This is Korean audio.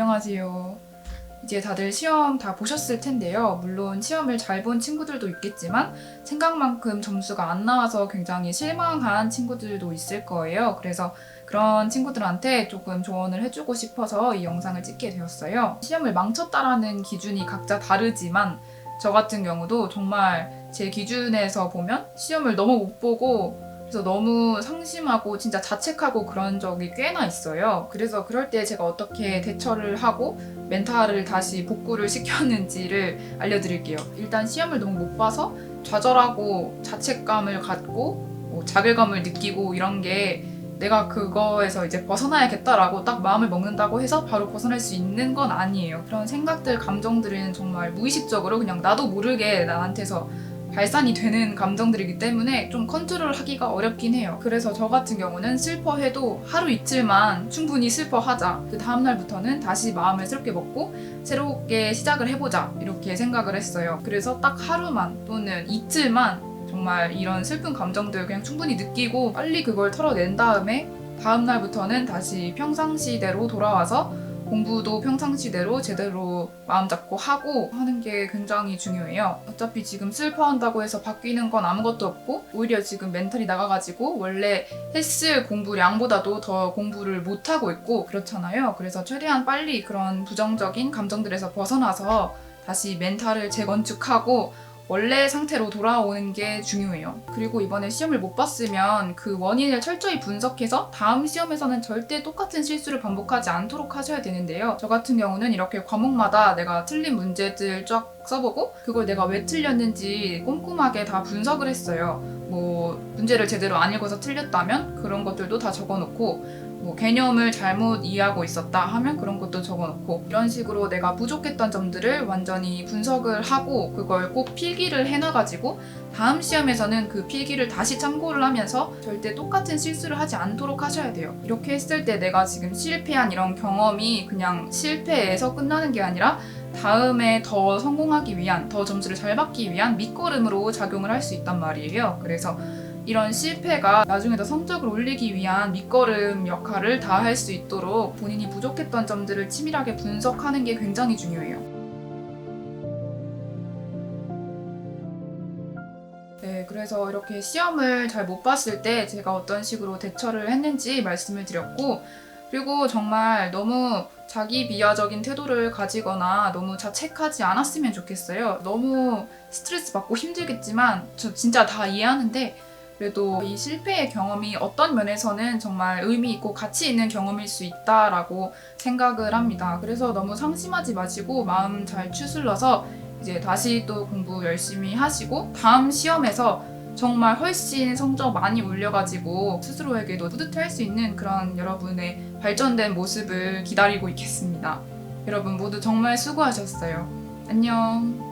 안녕하세요. 이제 다들 시험 다 보셨을 텐데요. 물론 시험을 잘 본 친구들도 있겠지만 생각만큼 점수가 안 나와서 굉장히 실망한 친구들도 있을 거예요. 그래서 그런 친구들한테 조금 조언을 해주고 싶어서 이 영상을 찍게 되었어요. 시험을 망쳤다라는 기준이 각자 다르지만 저 같은 경우도 정말 제 기준에서 보면 시험을 너무 못 보고 그래서 너무 상심하고 진짜 자책하고 그런 적이 꽤나 있어요. 그래서 그럴 때 제가 어떻게 대처를 하고 멘탈을 다시 복구를 시켰는지를 알려드릴게요. 일단 시험을 너무 못 봐서 좌절하고 자책감을 갖고 뭐 자괴감을 느끼고 이런 게 내가 그거에서 이제 벗어나야겠다라고 딱 마음을 먹는다고 해서 바로 벗어날 수 있는 건 아니에요. 그런 생각들, 감정들은 정말 무의식적으로 그냥 나도 모르게 나한테서 발산이 되는 감정들이기 때문에 좀 컨트롤 하기가 어렵긴 해요. 그래서 저 같은 경우는 슬퍼해도 하루 이틀만 충분히 슬퍼하자. 그 다음 날부터는 다시 마음을 새롭게 먹고 새롭게 시작을 해보자. 이렇게 생각을 했어요. 그래서 딱 하루만 또는 이틀만 정말 이런 슬픈 감정들 그냥 충분히 느끼고 빨리 그걸 털어낸 다음에 다음 날부터는 다시 평상시대로 돌아와서 공부도 평상시대로 제대로 마음 잡고 하고 하는 게 굉장히 중요해요. 어차피 지금 슬퍼한다고 해서 바뀌는 건 아무것도 없고 오히려 지금 멘탈이 나가가지고 원래 했을 공부량보다도 더 공부를 못하고 있고 그렇잖아요. 그래서 최대한 빨리 그런 부정적인 감정들에서 벗어나서 다시 멘탈을 재건축하고 원래 상태로 돌아오는 게 중요해요. 그리고 이번에 시험을 못 봤으면 그 원인을 철저히 분석해서 다음 시험에서는 절대 똑같은 실수를 반복하지 않도록 하셔야 되는데요. 저 같은 경우는 이렇게 과목마다 내가 틀린 문제들 쫙 써보고 그걸 내가 왜 틀렸는지 꼼꼼하게 다 분석을 했어요. 뭐 문제를 제대로 안 읽어서 틀렸다면 그런 것들도 다 적어놓고 뭐 개념을 잘못 이해하고 있었다 하면 그런 것도 적어놓고 이런 식으로 내가 부족했던 점들을 완전히 분석을 하고 그걸 꼭 필기를 해놔가지고 다음 시험에서는 그 필기를 다시 참고를 하면서 절대 똑같은 실수를 하지 않도록 하셔야 돼요. 이렇게 했을 때 내가 지금 실패한 이런 경험이 그냥 실패에서 끝나는 게 아니라 다음에 더 성공하기 위한, 더 점수를 잘 받기 위한 밑거름으로 작용을 할 수 있단 말이에요. 그래서 이런 실패가 나중에 더 성적을 올리기 위한 밑거름 역할을 다 할 수 있도록 본인이 부족했던 점들을 치밀하게 분석하는 게 굉장히 중요해요. 네, 그래서 이렇게 시험을 잘 못 봤을 때 제가 어떤 식으로 대처를 했는지 말씀을 드렸고, 그리고 정말 너무 자기 비하적인 태도를 가지거나 너무 자책하지 않았으면 좋겠어요. 너무 스트레스 받고 힘들겠지만, 저 진짜 다 이해하는데, 그래도 이 실패의 경험이 어떤 면에서는 정말 의미 있고 가치 있는 경험일 수 있다라고 생각을 합니다. 그래서 너무 상심하지 마시고 마음 잘 추슬러서 이제 다시 또 공부 열심히 하시고 다음 시험에서 정말 훨씬 성적 많이 올려가지고 스스로에게도 뿌듯할 수 있는 그런 여러분의 발전된 모습을 기다리고 있겠습니다. 여러분 모두 정말 수고하셨어요. 안녕.